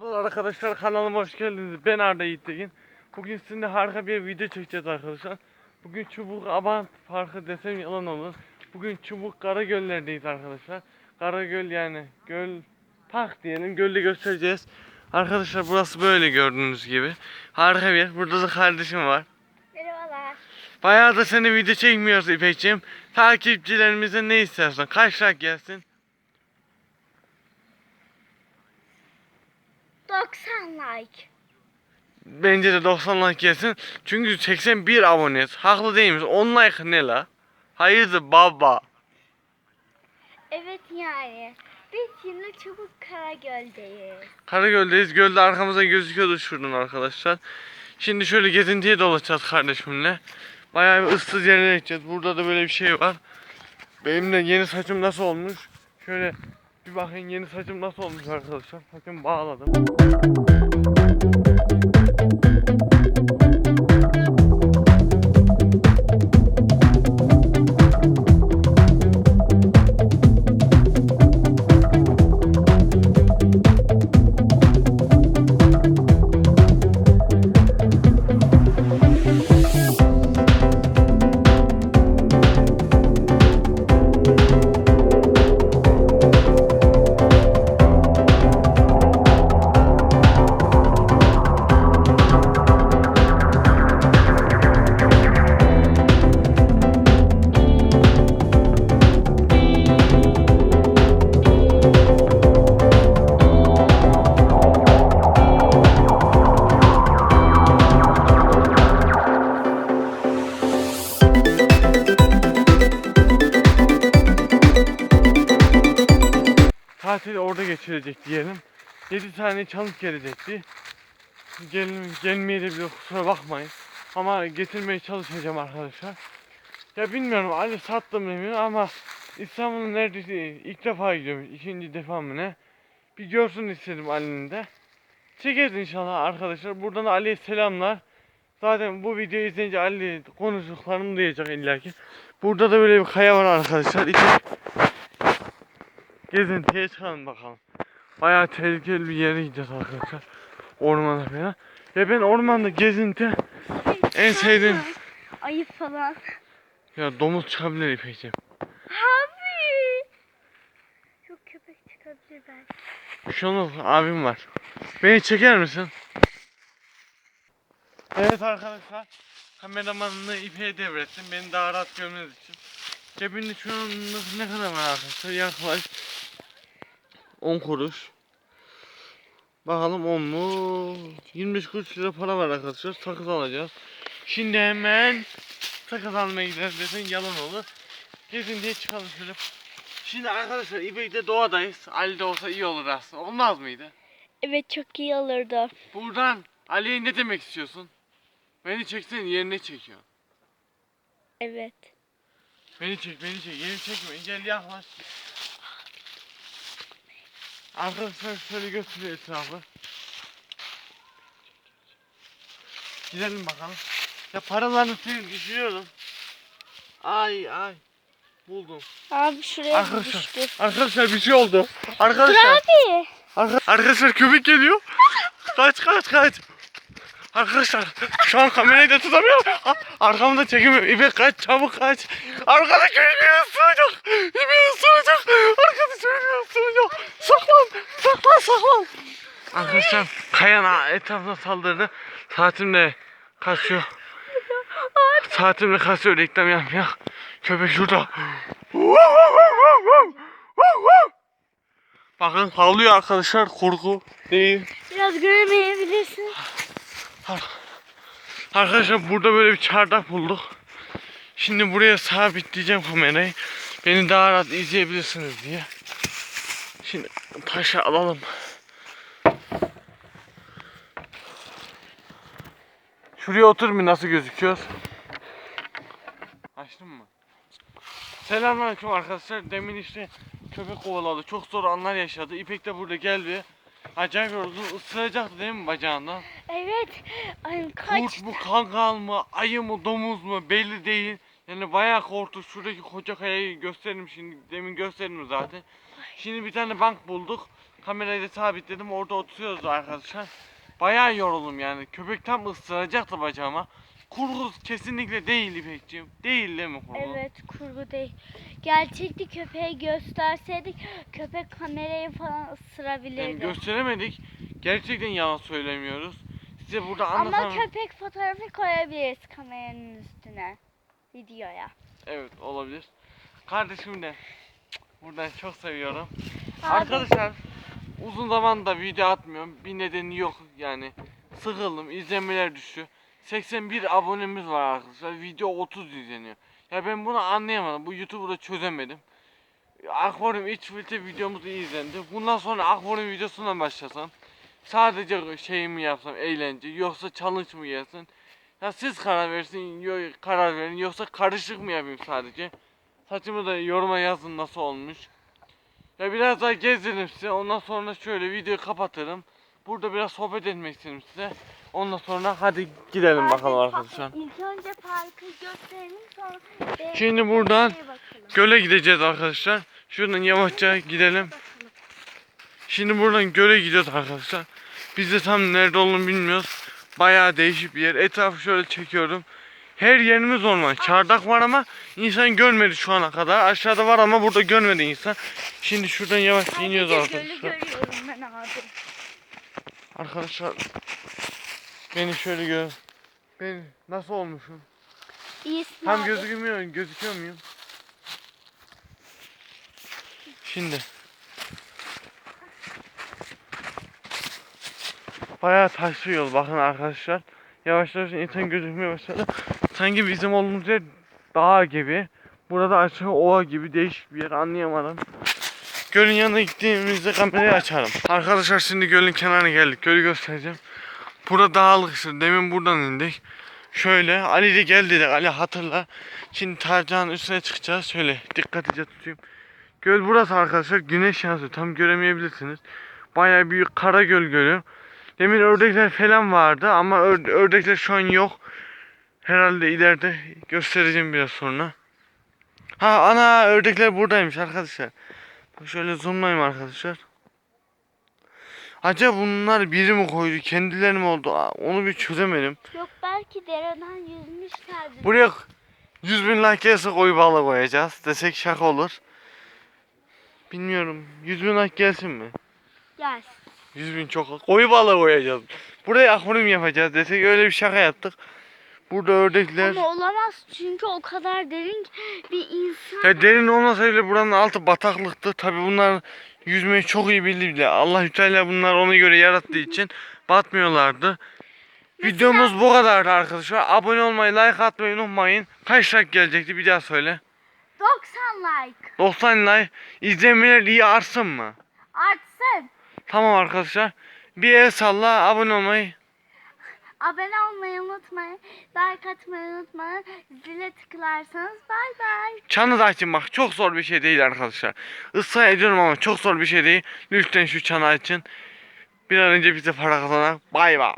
Merhaba arkadaşlar kanalıma hoş geldiniz. Ben Arda Yiğittekin. Bugün sizinle harika bir video çekeceğiz arkadaşlar. Bugün Çubuk Abant Parkı desem yalan olur. Bugün Çubuk Karagöller'deyiz arkadaşlar. Karagöl yani göl park diyelim gölde göstereceğiz. Arkadaşlar burası böyle gördüğünüz gibi. Harika bir yer. Burada da kardeşim var. Merhabalar. Bayağı da seni video çekmiyoruz İpekciğim. Takipçilerimize ne istersen kaç like gelsin. 90 like. Bence de 90 like gelsin. Çünkü 81 aboneyiz. Haklı değil miyiz? 10 like ne la? Hayırdır baba? Evet yani. Biz şimdi Çubuk Karagöl'deyiz. Karagöl'deyiz. Gölde arkamıza gözüküyordu şuradan arkadaşlar. Şimdi şöyle gezintiye dolaşacağız kardeşimle. Bayağı bir ıssız yerlere gideceğiz. Burada da böyle bir şey var. Benim de yeni saçım nasıl olmuş? Şöyle bir bakın yeni saçım nasıl olmuş arkadaşlar. Saçımı bağladım. Tatili orada geçirecek diyelim. 7 tane çalık gelecekti. Gel, gelmeye de bile kusura bakmayın. Ama getirmeye çalışacağım arkadaşlar. Ya bilmiyorum Ali sattım emin ama İstanbul'un neredeyse ilk defa gidiyorum. ikinci defa mı ne? Bir görsün istedim Ali'nin de. Çekeriz inşallah arkadaşlar. Buradan Ali'ye selamlar. Zaten bu videoyu izleyince Ali konuştuklarını duyacak illaki. Burada da böyle bir kaya var arkadaşlar. İki gezintiye çıkalım bakalım. Bayağı tehlikeli bir yere gideceğiz arkadaşlar. Ormana falan. Ya ben ormanda gezinti en sevdiğim... Ayı falan. Ya domuz çıkabilir İpekciğim. Abi. Yok köpek çıkabilir belki. Şunu abim var. Beni çeker misin? Evet arkadaşlar. Kameramanını İpek'e devrettim. Beni daha rahat görmeniz için. Cebinde şu an ne kadar var arkadaşlar? Yaklaşık 10 kuruş. Bakalım 10 mu? 25 kuruş lira para var arkadaşlar. Sakız alacağız. Şimdi hemen sakız almaya gideriz desen yalan olur. Gezin diye çıkalım şöyle. Şimdi arkadaşlar İpek'te doğadayız. Ali de olsa iyi olur aslında. Olmaz mıydı? Evet çok iyi olurdu. Buradan Ali'ye ne demek istiyorsun? Beni çeksen yerine çekiyor. Evet. Beni çek, beni çek. Yeni çekme. Gel yaklaş. Arkadaşlar şöyle götürüyor etrafı. Gidelim bakalım. Ya paralarını sil düşüyorum. Ay ay. Buldum. Abi şuraya Arkadaşlar, düştü. arkadaşlar bir şey oldu. Dur Arkadaşlar, abi. arka- arkadaşlar köpek geliyor. Kaç kaç kaç. Arkadaşlar şu an kamerayı da tutamıyorum. Arkamda çekemiyorum. İpek kaç çabuk kaç. Arkada köpeği ısıracak. İpeği ısıracak. Arkada köpeği ısıracak. Saklan saklan saklan. Arkadaşlar kayan etrafına saldırdı. Saatimle kaçıyor. Saatimle kaçıyor reklam yapmıyor. Köpek şurada. Bakın havlıyor arkadaşlar korku değil. Biraz göremeyebilirsin. Arkadaşlar burada böyle bir çardak bulduk. Şimdi buraya sabitleyeceğim kamerayı. Beni daha rahat izleyebilirsiniz diye. Şimdi taşı alalım. Şuraya otur mu nasıl gözüküyor? Açtın mı? Selamünaleyküm arkadaşlar. Demin işte köpek kovaladı. Çok zor anlar yaşadı. İpek de burada geldi. Acayip yoruldu. Isıracaktı değil mi bacağından? Evet. Ay kaç. Kurt mu, kangal mı, ayı mı, domuz mu belli değil. Yani bayağı korktu. Şuradaki koca kayayı gösterim şimdi. Demin gösterdim zaten. Şimdi bir tane bank bulduk. Kamerayı da sabitledim. Orada oturuyoruz arkadaşlar. Bayağı yoruldum yani. Köpek tam ısıracaktı bacağıma. Kurgu kesinlikle değil İpekciğim. Değil değil mi kurgu? Evet kurgu değil. Gerçekti köpeği gösterseydik köpek kamerayı falan Yani ısırabilirdi. gösteremedik. Gerçekten yalan söylemiyoruz. Size burada Ama anlatamam. köpek fotoğrafı koyabiliriz kameranın üstüne. Videoya. Evet olabilir. Kardeşim de buradan çok seviyorum. Abi, Arkadaşlar uzun zamanda video atmıyorum. Bir nedeni yok yani. Sıkıldım. izlenmeler düştü. 81 abonemiz var arkadaşlar. Video 30 izleniyor. Ya ben bunu anlayamadım. Bu YouTube'u da çözemedim. Akvaryum iç filtre videomuz iyi izlendi. Bundan sonra akvaryum videosundan başlasam. Sadece şey mi yapsam eğlence yoksa challenge mı gelsin? Ya siz karar versin, yo- karar verin yoksa karışık mı yapayım sadece? Saçımı da yoruma yazın nasıl olmuş. Ya biraz daha gezdiririm size. Ondan sonra şöyle videoyu kapatırım. Burada biraz sohbet etmek istedim size. Ondan sonra hadi gidelim bakalım arkadaşlar. İlk önce parkı gösterelim sonra Şimdi buradan. Göle gideceğiz arkadaşlar. Şuradan yavaşça gidelim. Şimdi buradan göle gidiyoruz arkadaşlar. Biz de tam nerede olduğunu bilmiyoruz. Bayağı değişik bir yer. Etrafı şöyle çekiyorum. Her yerimiz orman. Çardak var ama insan görmedi şu ana kadar. Aşağıda var ama burada görmedi insan. Şimdi şuradan yavaşça iniyoruz gölü arkadaşlar. görüyorum ben abi. Arkadaşlar beni şöyle gör. Ben nasıl olmuşum? İyisin Tam abi. gözükmüyor, gözüküyor muyum? Şimdi. Bayağı taşlı yol bakın arkadaşlar. Yavaş yavaş insan gözükmeye başladı. Sanki bizim olduğumuz yer dağ gibi. Burada aşağı ova gibi değişik bir yer anlayamadım. Gölün yanına gittiğimizde kamerayı açarım. Arkadaşlar şimdi gölün kenarına geldik. Gölü göstereceğim. Burada dağlık işte. Demin buradan indik. Şöyle Ali de gel dedi. Ali hatırla. Şimdi tarcanın üstüne çıkacağız. Şöyle dikkatlice tutayım. Göl burası arkadaşlar. Güneş yansıyor. Tam göremeyebilirsiniz. Bayağı büyük Karagöl Gölü. Demin ördekler falan vardı ama ör- ördekler şu an yok. Herhalde ileride göstereceğim biraz sonra. Ha ana ördekler buradaymış arkadaşlar. Bak şöyle zoomlayayım arkadaşlar. Acaba bunlar biri mi koydu, kendileri mi oldu? Onu bir çözemedim. Yok belki dereden yüzmüşlerdir. Buraya 100 bin like gelse koyu balığı koyacağız. Desek şaka olur. Bilmiyorum. 100 bin like gelsin mi? Gelsin. 100 bin çok. Koyu balığı koyacağız. Buraya akvaryum yapacağız desek öyle bir şaka yaptık. Burada ördekler. Ama olamaz çünkü o kadar derin ki bir insan Ya derin olmasa bile buranın altı bataklıktı. Tabi bunlar yüzmeyi çok iyi bildi bile. Allah Teala bunlar ona göre yarattığı için batmıyorlardı. Videomuz bu kadardı arkadaşlar. Abone olmayı, like atmayı unutmayın. Kaç like gelecekti bir daha söyle. 90 like 90 like. İzlemeler iyi artsın mı? artsın. Tamam arkadaşlar. Bir el salla, abone olmayı. Abone olmayı unutmayın. Like atmayı unutmayın. Zile tıklarsanız bay bay. Çanı da açın bak çok zor bir şey değil arkadaşlar. Israr ediyorum ama çok zor bir şey değil. Lütfen şu çanı açın. Bir an önce bize para kazanak. Bay bay.